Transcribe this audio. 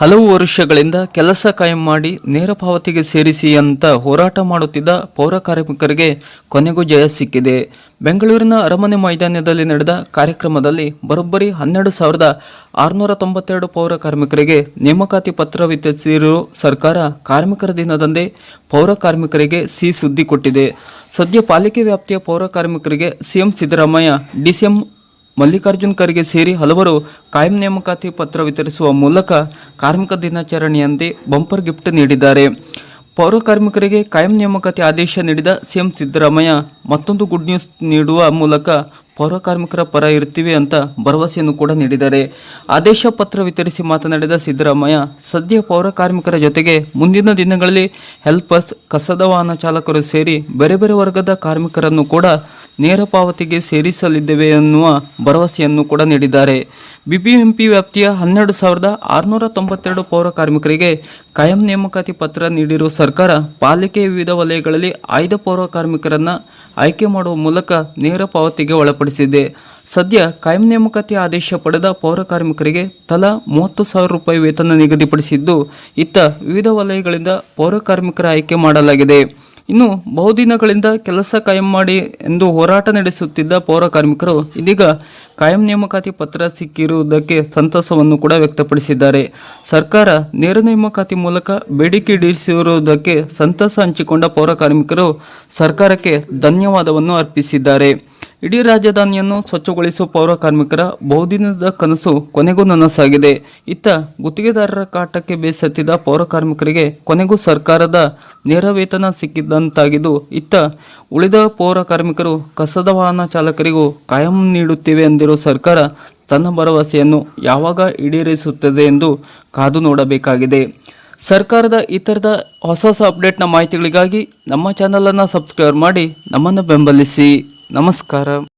ಹಲವು ವರ್ಷಗಳಿಂದ ಕೆಲಸ ಕಾಯಂ ಮಾಡಿ ನೇರ ಪಾವತಿಗೆ ಸೇರಿಸಿ ಅಂತ ಹೋರಾಟ ಮಾಡುತ್ತಿದ್ದ ಪೌರ ಕಾರ್ಮಿಕರಿಗೆ ಕೊನೆಗೂ ಜಯ ಸಿಕ್ಕಿದೆ. ಬೆಂಗಳೂರಿನ ಅರಮನೆ ಮೈದಾನದಲ್ಲಿ ನಡೆದ ಕಾರ್ಯಕ್ರಮದಲ್ಲಿ ಬರೋಬ್ಬರಿ ಹನ್ನೆರಡು ಸಾವಿರದ ಆರುನೂರ ತೊಂಬತ್ತೆರಡು ಪೌರ ಕಾರ್ಮಿಕರಿಗೆ ನೇಮಕಾತಿ ಪತ್ರ ವಿತರಿಸಿರುವ ಸರ್ಕಾರ ಕಾರ್ಮಿಕರ ದಿನದಂದೇ ಪೌರ ಕಾರ್ಮಿಕರಿಗೆ ಸಿ ಸುದ್ದಿ ಕೊಟ್ಟಿದೆ. ಸದ್ಯ ಪಾಲಿಕೆ ವ್ಯಾಪ್ತಿಯ ಪೌರ ಕಾರ್ಮಿಕರಿಗೆ ಸಿಎಂ ಸಿದ್ದರಾಮಯ್ಯ, ಡಿಸಿಎಂ ಮಲ್ಲಿಕಾರ್ಜುನ್ ಖರ್ಗೆ ಸೇರಿ ಹಲವರು ಕಾಯಂ ನೇಮಕಾತಿ ಪತ್ರ ವಿತರಿಸುವ ಮೂಲಕ ಕಾರ್ಮಿಕ ದಿನಾಚರಣೆಯಂತೆ ಬಂಪರ್ ಗಿಫ್ಟ್ ನೀಡಿದ್ದಾರೆ. ಪೌರ ಕಾರ್ಮಿಕರಿಗೆ ಕಾಯಂ ನೇಮಕಾತಿ ಆದೇಶ ನೀಡಿದ ಸಿಎಂ ಸಿದ್ದರಾಮಯ್ಯ, ಮತ್ತೊಂದು ಗುಡ್ ನ್ಯೂಸ್ ನೀಡುವ ಮೂಲಕ ಪೌರ ಕಾರ್ಮಿಕರ ಪರ ಇರ್ತೀವಿ ಅಂತ ಭರವಸೆಯನ್ನು ಕೂಡ ನೀಡಿದ್ದಾರೆ. ಆದೇಶ ಪತ್ರ ವಿತರಿಸಿ ಮಾತನಾಡಿದ ಸಿದ್ದರಾಮಯ್ಯ, ಸದ್ಯ ಪೌರ ಕಾರ್ಮಿಕರ ಜೊತೆಗೆ ಮುಂದಿನ ದಿನಗಳಲ್ಲಿ ಹೆಲ್ಪರ್ಸ್, ಕಸದ ವಾಹನ ಚಾಲಕರು ಸೇರಿ ಬೇರೆ ಬೇರೆ ವರ್ಗದ ಕಾರ್ಮಿಕರನ್ನು ಕೂಡ ನೇರ ಪಾವತಿಗೆ ಸೇರಿಸಲಿದ್ದೇವೆ ಎನ್ನುವ ಭರವಸೆಯನ್ನು ಕೂಡ ನೀಡಿದ್ದಾರೆ. ಬಿಬಿಎಂಪಿ ವ್ಯಾಪ್ತಿಯ ಹನ್ನೆರಡು ಸಾವಿರದ ಆರುನೂರ ತೊಂಬತ್ತೆರಡು ಪೌರ ಕಾರ್ಮಿಕರಿಗೆ ಕಾಯಂ ನೇಮಕಾತಿ ಪತ್ರ ನೀಡಿರುವ ಸರ್ಕಾರ ಪಾಲಿಕೆಯ ವಿವಿಧ ವಲಯಗಳಲ್ಲಿ ಆಯ್ದ ಪೌರ ಕಾರ್ಮಿಕರನ್ನು ಆಯ್ಕೆ ಮಾಡುವ ಮೂಲಕ ನೇರ ಪಾವತಿಗೆ ಒಳಪಡಿಸಿದೆ. ಸದ್ಯ ಕಾಯಂ ನೇಮಕಾತಿ ಆದೇಶ ಪಡೆದ ಪೌರ ಕಾರ್ಮಿಕರಿಗೆ ತಲಾ ಮೂವತ್ತು ಸಾವಿರ ರೂಪಾಯಿ ವೇತನ ನಿಗದಿಪಡಿಸಿದ್ದು, ಇತ್ತ ವಿವಿಧ ವಲಯಗಳಿಂದ ಪೌರ ಕಾರ್ಮಿಕರ ಆಯ್ಕೆ ಮಾಡಲಾಗಿದೆ. ಇನ್ನು ಬಹುದಿನಗಳಿಂದ ಕೆಲಸ ಕಾಯಂ ಮಾಡಿ ಎಂದು ಹೋರಾಟ ನಡೆಸುತ್ತಿದ್ದ ಪೌರ ಕಾರ್ಮಿಕರು ಇದೀಗ ಕಾಯಂ ನೇಮಕಾತಿ ಪತ್ರ ಸಿಕ್ಕಿರುವುದಕ್ಕೆ ಸಂತಸವನ್ನು ಕೂಡ ವ್ಯಕ್ತಪಡಿಸಿದ್ದಾರೆ. ಸರ್ಕಾರ ನೇರ ನೇಮಕಾತಿ ಮೂಲಕ ಬೇಡಿಕೆ ಈಡೇರಿಸಿರುವುದಕ್ಕೆ ಸಂತಸ ಹಂಚಿಕೊಂಡ ಪೌರ ಕಾರ್ಮಿಕರು ಸರ್ಕಾರಕ್ಕೆ ಧನ್ಯವಾದವನ್ನು ಅರ್ಪಿಸಿದ್ದಾರೆ. ಇಡೀ ರಾಜಧಾನಿಯನ್ನು ಸ್ವಚ್ಛಗೊಳಿಸುವ ಪೌರ ಕಾರ್ಮಿಕರ ಬಹುದಿನದ ಕನಸು ಕೊನೆಗೂ ನನಸಾಗಿದೆ. ಇತ್ತ ಗುತ್ತಿಗೆದಾರರ ಕಾಟಕ್ಕೆ ಬೇಸತ್ತಿದ್ದ ಪೌರ ಕಾರ್ಮಿಕರಿಗೆ ಕೊನೆಗೂ ಸರ್ಕಾರದ ನೇರ ವೇತನ ಸಿಕ್ಕಿದ್ದಂತಾಗಿದ್ದು ಇತ್ತ ಉಳಿದ ಪೌರ ಕಾರ್ಮಿಕರು ಕಸದ ವಾಹನ ಚಾಲಕರಿಗೂ ಕಾಯಂ ನೀಡುತ್ತೇವೆ ಎಂದಿರುವ ಸರ್ಕಾರ ತನ್ನ ಭರವಸೆಯನ್ನು ಯಾವಾಗ ಈಡೇರಿಸುತ್ತದೆ ಎಂದು ಕಾದು ನೋಡಬೇಕಾಗಿದೆ. ಸರ್ಕಾರದ ಈ ಥರದ ಹೊಸ ಹೊಸ ಅಪ್ಡೇಟ್ನ ಮಾಹಿತಿಗಳಿಗಾಗಿ ನಮ್ಮ ಚಾನಲನ್ನು ಸಬ್ಸ್ಕ್ರೈಬ್ ಮಾಡಿ ನಮ್ಮನ್ನು ಬೆಂಬಲಿಸಿ. ನಮಸ್ಕಾರ.